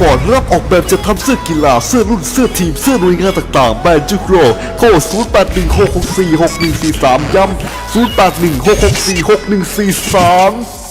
ปอร์ตรับออกแบบจะทำเสื้อกีฬาเสื้อรุ่นเสื้อทีมเสื้อหน่วยงานต่างๆแบรนด์จุกโรโทร0816646143 ย้ำ0816646143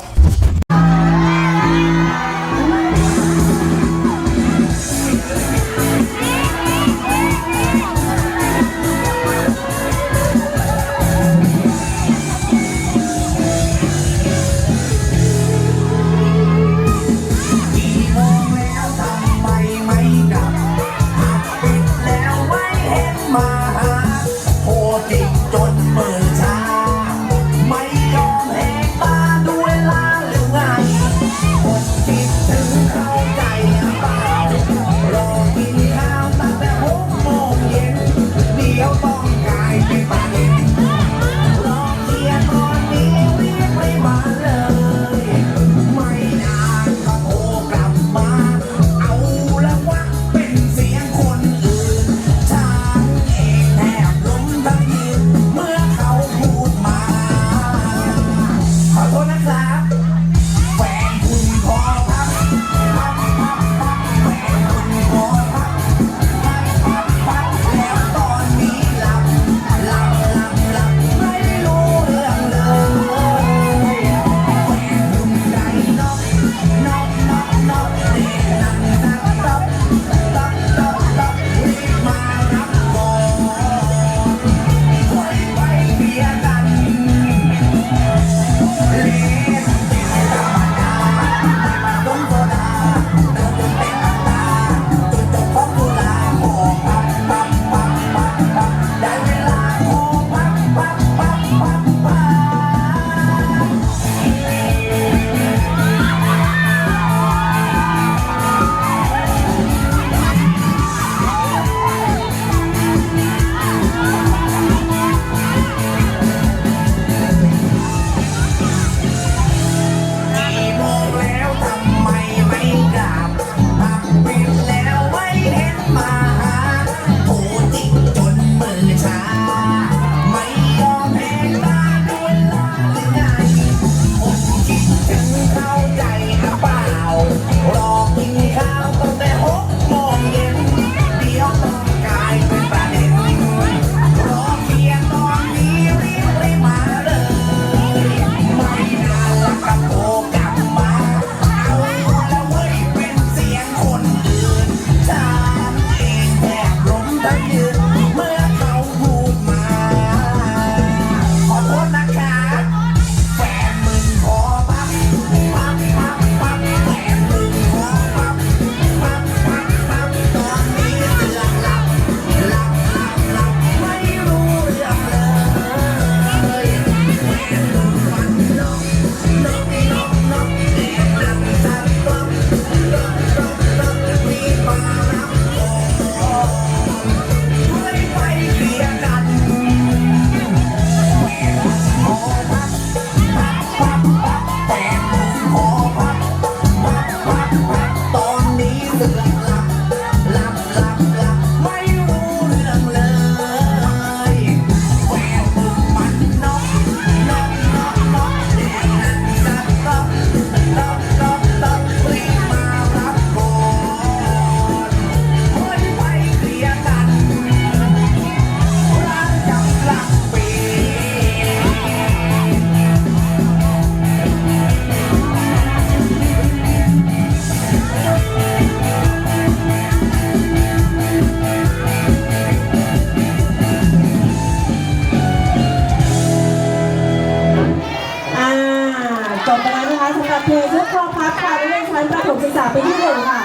ศึกษาปีที่หนึ่งค่ะ